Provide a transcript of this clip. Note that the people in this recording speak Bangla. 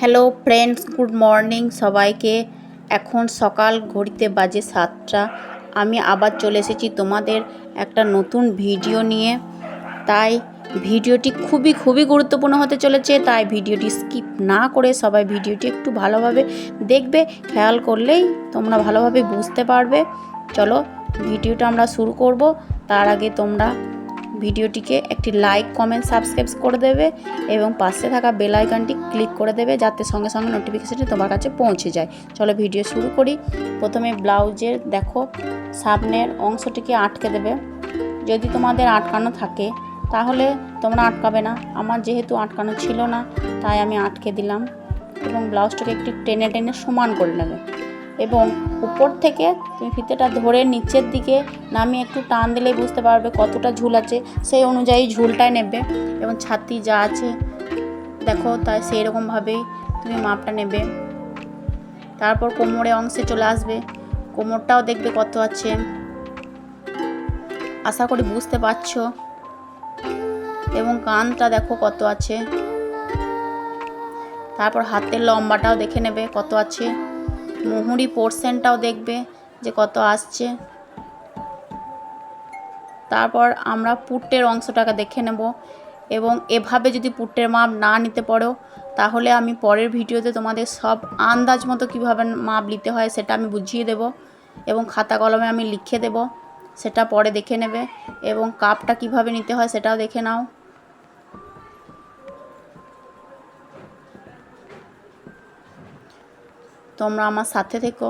হ্যালো ফ্রেন্ডস গুড মর্নিং সবাইকে এখন সকাল ঘড়িতে বাজে সাতটা। আমি আবার চলে এসেছি তোমাদের একটা নতুন ভিডিও নিয়ে। তাই ভিডিওটি খুবই খুবই গুরুত্বপূর্ণ হতে চলেছে। তাই ভিডিওটি স্কিপ না করে সবাই ভিডিওটি একটু ভালোভাবে দেখবে, খেয়াল করলেই তোমরা ভালোভাবে বুঝতে পারবে। চলো, ভিডিওটা আমরা শুরু করব। তার আগে তোমরা ভিডিওটিকে একটি লাইক, কমেন্ট, সাবস্ক্রাইব করে দেবে এবং পাশে থাকা বেল আইকনটি ক্লিক করে দেবে যাতে সঙ্গে সঙ্গে নোটিফিকেশানটি তোমার কাছে পৌঁছে যায়। চলো ভিডিও শুরু করি। প্রথমে ব্লাউজের দেখো, সামনের অংশটিকে আটকে দেবে। যদি তোমাদের আটকানো থাকে, তাহলে তোমরা আটকাবে না। আমার যেহেতু আটকানো ছিল না, তাই আমি আটকে দিলাম এবং ব্লাউজটাকে একটু টেনে টেনে সমান করে নেবে। এবং উপর থেকে তুমি ফিতেটা ধরে নিচের দিকে নামিয়ে একটু টান দিলেই বুঝতে পারবে কতটা ঝুল আছে। সেই অনুযায়ী ঝুলটাই নেবে এবং ছাতি যা আছে, দেখো তাই সেই রকমভাবেই তুমি মাপটা নেবে। তারপর কোমরে অংশে চলে আসবে। কোমরটাও দেখবে কত আছে। আশা করি বুঝতে পারছ। এবং কানটা দেখো কত আছে। তারপর হাতের লম্বাটাও দেখে নেবে কত আছে। মুহুরি পোর্শনটাও দেখবে যে কত আসছে। তারপর আমরা পুট্টের অংশটাকে দেখে নেব এবং এভাবে যদি পুট্টের মাপ না নিতে পারো, তাহলে আমি পরের ভিডিওতে তোমাদের সব আন্দাজ মতো কীভাবে মাপ নিতে হয় সেটা আমি বুঝিয়ে দেব এবং খাতা কলমে আমি লিখে দেব, সেটা পরে দেখে নেবে এবং কাপটা কীভাবে নিতে হয় সেটাও দেখে নাও। তোমরা আমার সাথে থেকো।